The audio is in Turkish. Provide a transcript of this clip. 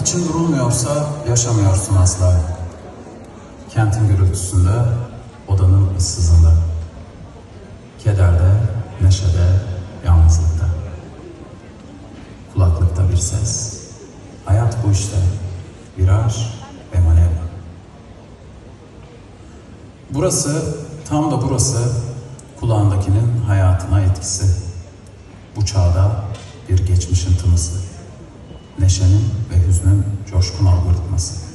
İçin durulmuyorsa yaşamıyorsun asla. Kentin gürültüsünde, odanın ıssızında. Kederde, neşede, yalnızlıkta. Kulaklıkta bir ses. Hayat bu işte. Viraj ve manevra. Burası, tam da burası kulağındakinin hayatına etkisi. Bu çağda bir geçmişin tınısı neşenin ve hüznün coşkun algoritması.